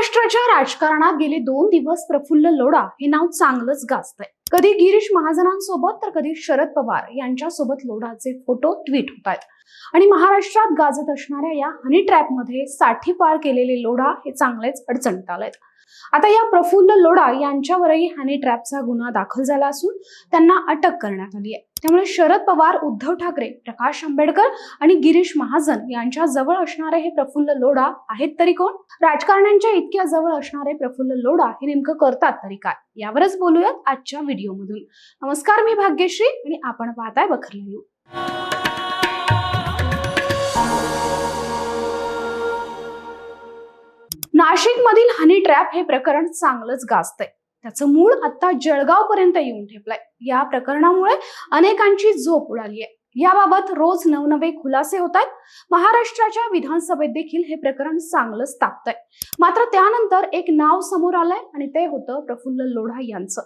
महाराष्ट्राच्या राजकारणात गेले दोन दिवस प्रफुल्ल लोढा हे नाव चांगलंच गाजतंय. कधी गिरीश महाजनांसोबत तर कधी शरद पवार यांच्यासोबत लोढाचे फोटो ट्विट होत आहेत आणि महाराष्ट्रात गाजत असणाऱ्या या हनी ट्रॅपमध्ये साठी पार केलेले लोढा हे चांगलेच अडचणीत आलेत. आता या प्रफुल्ल लोढा यांच्यावरही हॅनी ट्रॅपचा गुन्हा दाखल झाला असून त्यांना अटक करण्यात आली आहे. त्यामुळे शरद पवार उद्धव ठाकरे प्रकाश आंबेडकर आणि गिरीश महाजन यांच्या जवळ असणारे हे प्रफुल्ल लोढा आहेत तरी कोण? राजकारण्यांच्या इतक्या जवळ असणारे प्रफुल्ल लोढा हे नेमकं करतात तरी काय? यावरच बोलूयात आजच्या व्हिडिओमधून. नमस्कार मी भाग्यश्री आणि आपण पाहताय बखर नाशिक मधील हनी ट्रॅप हे प्रकरण चांगलंच गाजतंय. त्याचं मूळ आता जळगाव पर्यंत येऊन ठेपलंय. या प्रकरणामुळे अनेकांची झोप उडाली आहे याबाबत रोज नवनवे खुलासे होत आहेत महाराष्ट्राच्या विधानसभेत देखील हे प्रकरण चांगलंच तापतंय. मात्र त्यानंतर एक नाव समोर आलंय आणि ते होतं प्रफुल्ल लोढा यांचं.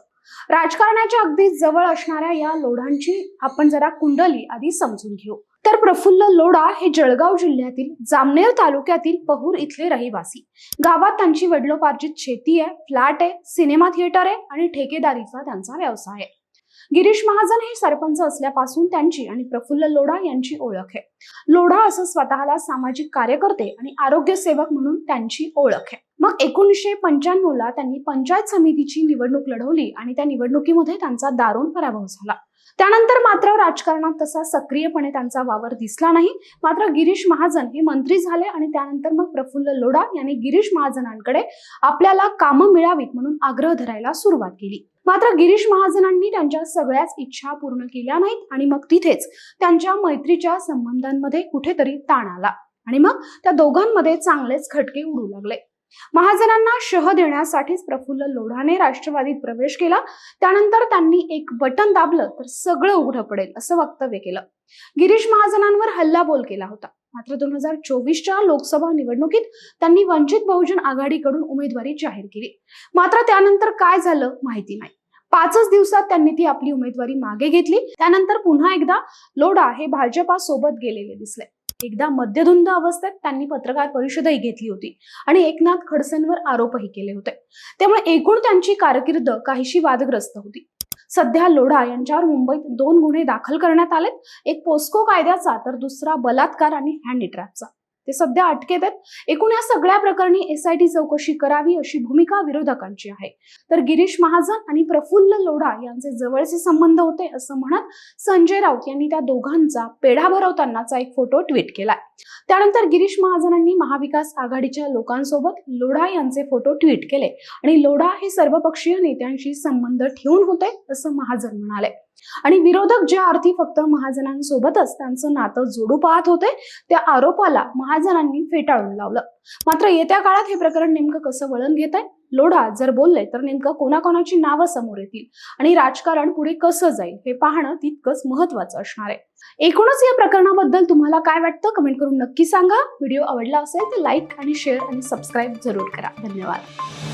राजकारणाच्या अगदी जवळ असणाऱ्या या लोढांची आपण जरा कुंडली आधी समजून घेऊ. तर प्रफुल्ल लोढा हे जळगाव जिल्ह्यातील जामनेर तालुक्यातील पहूर इथले रहिवासी. गावात त्यांची वडिलोपार्जित शेती आहे फ्लॅट आहे सिनेमा थिएटर आहे आणि ठेकेदारीचा त्यांचा व्यवसाय आहे. गिरीश महाजन हे सरपंच असल्यापासून त्यांची आणि प्रफुल्ल लोढा यांची ओळख आहे. लोढा असं स्वतःला सामाजिक कार्यकर्ते आणि आरोग्य सेवक म्हणून त्यांची ओळख आहे. मग एकोणीसशे पंच्याण्णव ला त्यांनी पंचायत समितीची निवडणूक लढवली आणि त्या निवडणुकीमध्ये त्यांचा दारुण पराभव झाला. त्यानंतर मात्र राजकारणात तसा सक्रियपणे त्यांचा वावर दिसला नाही. मात्र गिरीश महाजन हे मंत्री झाले आणि त्यानंतर मग प्रफुल्ल लोढा यांनी गिरीश महाजनांकडे आपल्याला कामं मिळावीत म्हणून आग्रह धरायला सुरुवात केली. मात्र गिरीश महाजनांनी त्यांच्या सगळ्याच इच्छा पूर्ण केल्या नाहीत आणि मग तिथेच त्यांच्या मैत्रीच्या संबंधांमध्ये कुठेतरी ताण आला आणि मग त्या दोघांमध्ये चांगलेच खटके उडू लागले. महाजनांना शह देण्यासाठीच प्रफुल्ल लोढाने राष्ट्रवादीत प्रवेश केला. त्यानंतर त्यांनी एक बटन दाबलं तर सगळं उघडं पडेल असं वक्तव्य केलं. गिरीश महाजनांवर हल्लाबोल केला होता. मात्र दोन हजार चोवीसच्या लोकसभा निवडणुकीत त्यांनी वंचित बहुजन आघाडीकडून उमेदवारी जाहीर केली. मात्र त्यानंतर काय झालं माहिती नाही. पाचच दिवसात त्यांनी ती आपली उमेदवारी मागे घेतली. त्यानंतर पुन्हा एकदा लोढा हे भाजपा सोबत गेलेले दिसले. एकदा मध्यधुंद अवस्थेत त्यांनी पत्रकार परिषदही घेतली होती आणि एकनाथ खडसेंवर आरोपही केले होते. त्यामुळे एकूण त्यांची कारकीर्द काहीशी वादग्रस्त होती. सध्या लोढा यांच्यावर मुंबईत दोन गुन्हे दाखल करण्यात आलेत. एक पोस्को कायद्याचा तर दुसरा बलात्कार आणि हँड ट्रॅपचा ते सध्या अटकेत आहेत. एकूण या सगळ्या प्रकरणी एसआयटी चौकशी करावी अशी भूमिका विरोधकांची आहे. तर गिरीश महाजन आणि प्रफुल्ल लोढा यांचे जवळचे संबंध होते असं म्हणत संजय राऊत यांनी त्या दोघांचा पेढा भरवतानाचा एक फोटो ट्विट केलाय. त्यानंतर गिरीश महाजनांनी महाविकास आघाडीच्या लोकांसोबत लोढा यांचे फोटो ट्विट केले आणि लोढा हे सर्वपक्षीय नेत्यांशी संबंध ठेवून होते असं महाजन म्हणाले. आणि विरोधक जे अर्थी फक्त महाजनांसोबतच त्यांचं नातं जोडू पाहत होते त्या आरोपाला महाजनांनी फेटाळून लावलं. मात्र येत्या काळात हे प्रकरण नेमकं कसं वळण घेत आहे लोढा जर बोलले तर नेमकं कोणाकोणाची नावं समोर येतील? आणि राजकारण पुढे कसं जाईल? हे पाहणं तितकंच महत्वाचं असणार आहे. एकूणच या प्रकरणाबद्दल तुम्हाला काय वाटतं? कमेंट करून नक्की सांगा. व्हिडिओ आवडला असेल तर लाईक आणि शेअर आणि सबस्क्राईब जरूर करा. धन्यवाद.